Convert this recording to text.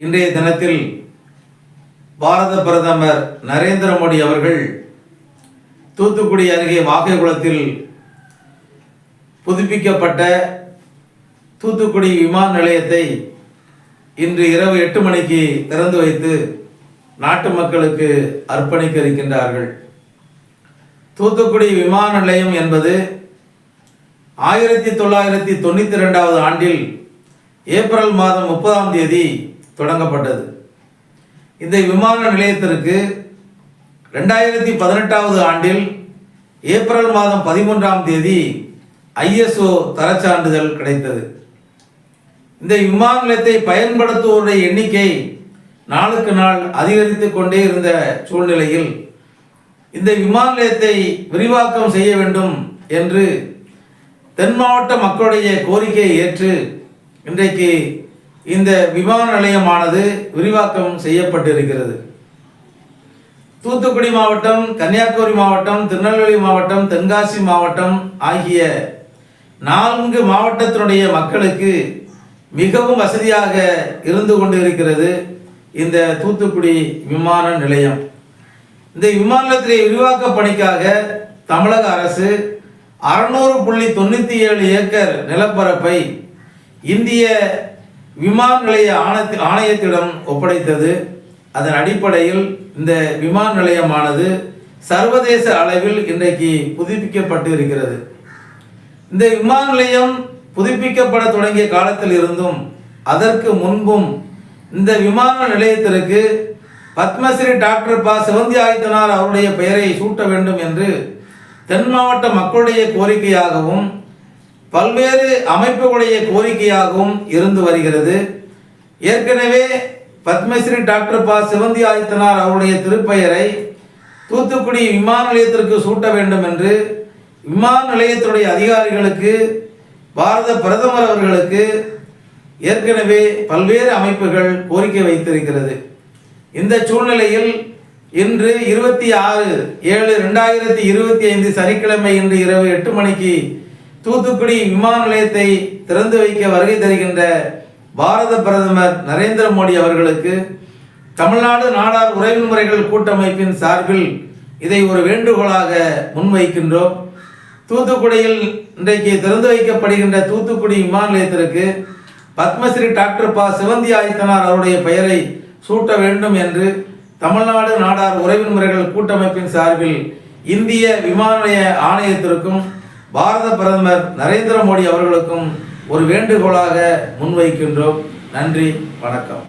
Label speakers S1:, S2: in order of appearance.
S1: இன்றைய தினத்தில் பாரத பிரதமர் நரேந்திர மோடி அவர்கள் தூத்துக்குடி அருகே வாகைக்குளத்தில் புதுப்பிக்கப்பட்ட தூத்துக்குடி விமான நிலையத்தை இன்று இரவு எட்டு மணிக்கு திறந்து வைத்து நாட்டு மக்களுக்கு அர்ப்பணிக்க இருக்கின்றார்கள் தூத்துக்குடி விமான நிலையம் என்பது ஆயிரத்தி தொள்ளாயிரத்தி தொண்ணூற்றி ரெண்டாவது ஆண்டில் ஏப்ரல் மாதம் முப்பதாம் தேதி தொடங்கப்பட்டது. இந்த விமான நிலையத்திற்கு ரெண்டாயிரத்தி பதினெட்டாவது ஆண்டில் ஏப்ரல் மாதம் பதிமூன்றாம் தேதி ஐஎஸ்ஓ தரச்சான்றிதழ் கிடைத்தது. இந்த விமான நிலையத்தை பயன்படுத்துவோருடைய எண்ணிக்கை நாளுக்கு நாள் அதிகரித்து கொண்டே இருந்த சூழ்நிலையில் இந்த விமான நிலையத்தை விரிவாக்கம் செய்ய வேண்டும் என்று தென் மாவட்ட மக்களுடைய கோரிக்கையை ஏற்று இன்றைக்கு இந்த விமான நிலையமானது விரிவாக்கம் செய்யப்பட்டிருக்கிறது. தூத்துக்குடி மாவட்டம் கன்னியாகுமரி மாவட்டம் திருநெல்வேலி மாவட்டம் தென்காசி மாவட்டம் ஆகிய நான்கு மாவட்டத்தினுடைய மக்களுக்கு மிகவும் வசதியாக இருந்து கொண்டு இருக்கிறது இந்த தூத்துக்குடி விமான நிலையம். இந்த விமான நிலையத்திலே விரிவாக்க பணிக்காக தமிழக அரசு அறுநூறு புள்ளி தொண்ணூற்றி ஏழு ஏக்கர் நிலப்பரப்பை இந்திய விமான நிலைய ஆணைய ஆணையத்திடம் ஒப்படைத்தது. அதன் அடிப்படையில் இந்த விமான நிலையமானது சர்வதேச அளவில் இன்றைக்கு புதுப்பிக்கப்பட்டு இருக்கிறது இந்த விமான நிலையம் புதுப்பிக்கப்பட தொடங்கிய காலத்தில் இருந்தும் அதற்கு முன்பும் இந்த விமான நிலையத்திற்கு பத்மஸ்ரீ டாக்டர் ப. சிவந்தி ஆதித்தனார் அவருடைய பெயரை சூட்ட வேண்டும் என்று தென் மாவட்ட மக்களுடைய கோரிக்கையாகவும் பல்வேறு அமைப்புகளுடைய கோரிக்கையாகவும் இருந்து வருகிறது. ஏற்கனவே பத்மஸ்ரீ டாக்டர் ப. சிவந்தி ஆதித்தனார் அவருடைய திருப்பெயரை தூத்துக்குடி விமான நிலையத்திற்கு சூட்ட வேண்டும் என்று விமான நிலையத்துடைய அதிகாரிகளுக்கு பாரத பிரதமர் அவர்களுக்கு ஏற்கனவே பல்வேறு அமைப்புகள் கோரிக்கை வைத்திருக்கிறது. இந்த சூழ்நிலையில் இன்று இருபத்தி ஆறு ஏழு ரெண்டாயிரத்தி இருபத்தி ஐந்து சனிக்கிழமை இன்று இரவு எட்டு மணிக்கு தூத்துக்குடி விமான நிலையத்தை திறந்து வைக்க வருகை தருகின்ற பாரத பிரதமர் நரேந்திர மோடி அவர்களுக்கு தமிழ்நாடு நாடார் உறவின் முறைகள் கூட்டமைப்பின் சார்பில் இதை ஒரு வேண்டுகோளாக முன்வைக்கின்றோம். தூத்துக்குடியில் இன்றைக்கு திறந்து வைக்கப்படுகின்ற தூத்துக்குடி விமான நிலையத்திற்கு பத்மஸ்ரீ டாக்டர் ப. சிவந்தி ஆதித்தனார் அவருடைய பெயரை சூட்ட வேண்டும் என்று தமிழ்நாடு நாடார் உறவின் முறைகள் கூட்டமைப்பின் சார்பில் இந்திய விமான நிலைய ஆணையத்திற்கும் பாரத பிரதமர் நரேந்திர மோடி அவர்களுக்கும் ஒரு வேண்டுகோளாக முன்வைக்கின்றோம். நன்றி வணக்கம்.